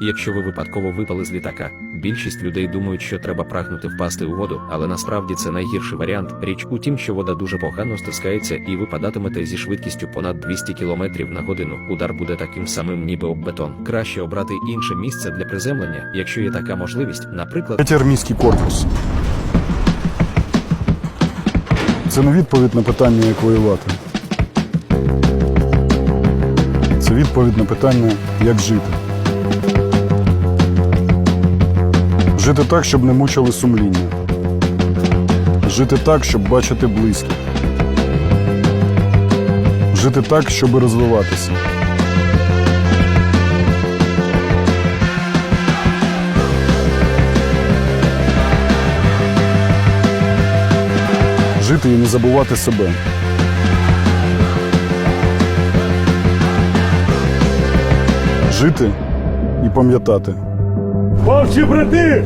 Якщо ви випадково випали з літака, більшість людей думають, що треба прагнути впасти у воду, але насправді це найгірший варіант. Річ у тім, що вода дуже погано стискається і ви падатимете зі швидкістю понад 200 км на годину. Удар буде таким самим, ніби об бетон. Краще обрати інше місце для приземлення, якщо є така можливість, наприклад. Третій армійський корпус. Це не відповідь на питання, як воювати. Це відповідь на питання, як жити. Жити так, щоб не мучили сумління. Жити так, щоб бачити близьких. Жити так, щоб розвиватися. Жити і не забувати себе. Жити і пам'ятати. Вовчі брати!